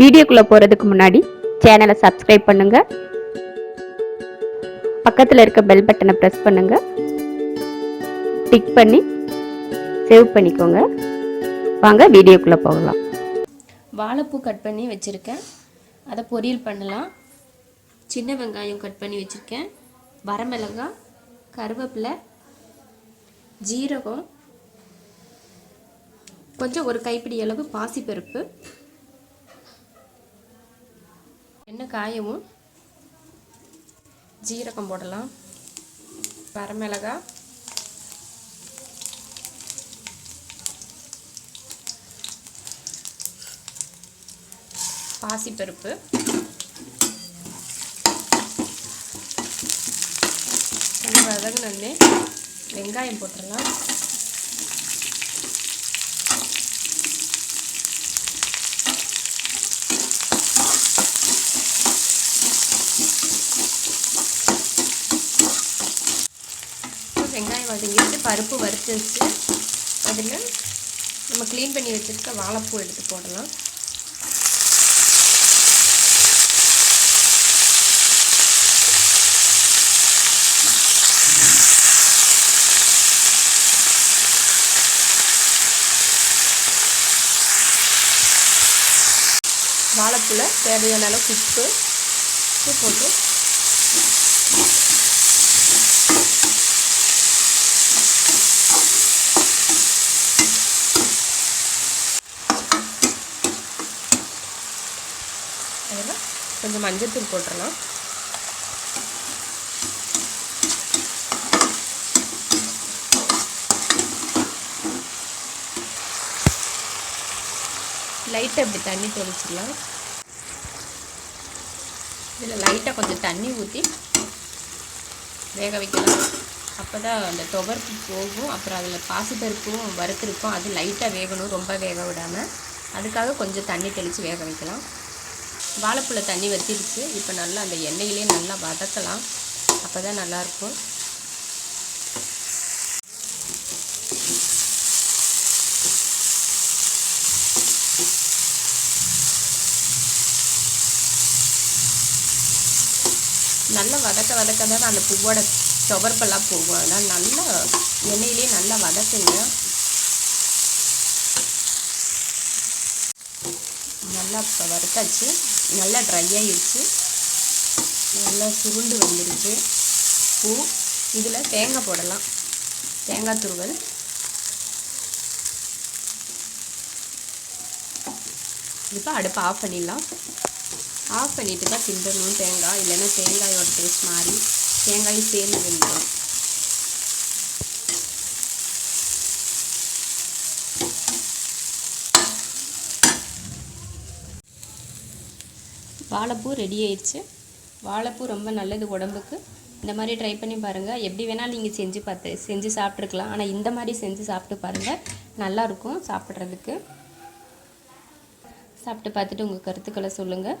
வீடியோக்குள்ளே போகிறதுக்கு முன்னாடி சேனலை சப்ஸ்கிரைப் பண்ணுங்கள் பக்கத்தில் இருக்க பெல் பட்டனை ப்ரெஸ் பண்ணுங்கள் டிக் பண்ணி சேவ் பண்ணிக்கோங்க. வாங்க வீடியோக்குள்ளே போகலாம். வாழைப்பூ கட் பண்ணி வச்சுருக்கேன். அதை பொரியல் பண்ணலாம். சின்ன வெங்காயம் கட் பண்ணி வச்சுருக்கேன். வரமிளகாய் கருவேப்பிலை ஜீரகம் கொஞ்சம் ஒரு கைப்பிடி அளவு பாசிப்பருப்பு. எண்ணெய் காயவும்? ஜீரகம் போடலாம். வரமிளகா. பாசிப்பருப்பு. வதங்கினே வெங்காயம் போட்டுடலாம். வெங்காயம் வதங்கிட்டு பருப்பு வறுத்து வச்சு அதில் நம்ம க்ளீன் பண்ணி வச்சுருக்க வாழைப்பூ எடுத்து போடலாம். வாழைப்பூல தேவையான அளவு உப்பு உப்பு போட்டு அதில் கொஞ்சம் மஞ்சள்தூள் போட்டுடலாம் லைட்டாக இப்படி தண்ணி தொளிச்சிடலாம். இதில் லைட்டாக கொஞ்சம் தண்ணி ஊற்றி வேக வைக்கலாம். அப்போ தான் அந்த துவர்ப்பு போகும். அப்புறம் அதில் பாசிப்பருப்பும் வறுத்துருக்கும். அது லைட்டாக வேகணும். ரொம்ப வேக விடாமல் அதுக்காக கொஞ்சம் தண்ணி தெளித்து வேக வைக்கலாம். வாழைப்பூல தண்ணி வற்றிடுச்சு இப்போ நல்லா அந்த எண்ணெயிலே நல்லா வதக்கலாம். அப்போ தான் நல்லாயிருக்கும். நல்லா வதக்க வதக்க தான் அந்த பூவோட துவர்ப்பெல்லாம் போகும். அதனால் நல்லா எண்ணெயிலே நல்லா வதக்குங்க. நல்லா இப்போ வறுத்தாச்சு. நல்லா ட்ரை ஆகிடுச்சு நல்லா சுருண்டு வந்துருச்சு பூ. இதில் தேங்காய் போடலாம். தேங்காய் துருவல். இப்போ அடுப்பை ஆஃப் பண்ணிடலாம். ஆஃப் பண்ணிவிட்டு தான் கிண்டணும் தேங்காய். இல்லைன்னா தேங்காயோட டேஸ்ட் மாறி தேங்காயும் சேர்ந்து வெந்துடும் வாழைப்பூ ரெடி ஆயிடுச்சு. வாழைப்பூ ரொம்ப நல்லது உடம்புக்கு. இந்த மாதிரி ட்ரை பண்ணி பாருங்கள் எப்படி வேணாலும் நீங்கள் செஞ்சு பார்த்து செஞ்சு சாப்பிட்ருக்கலாம் ஆனால் இந்த மாதிரி செஞ்சு சாப்பிட்டு பாருங்கள் நல்லாயிருக்கும் சாப்பிட்றதுக்கு. சாப்பிட்டு பார்த்துட்டு உங்கள் கருத்துக்களை சொல்லுங்கள்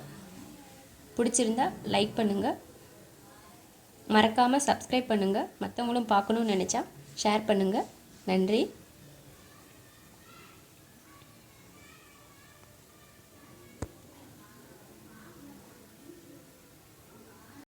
பிடிச்சிருந்தா லைக் பண்ணுங்கள் மறக்காமல் சப்ஸ்கிரைப் பண்ணுங்கள் மற்றவங்களும் பார்க்கணுன்னு நினச்சா ஷேர் பண்ணுங்கள் நன்றி.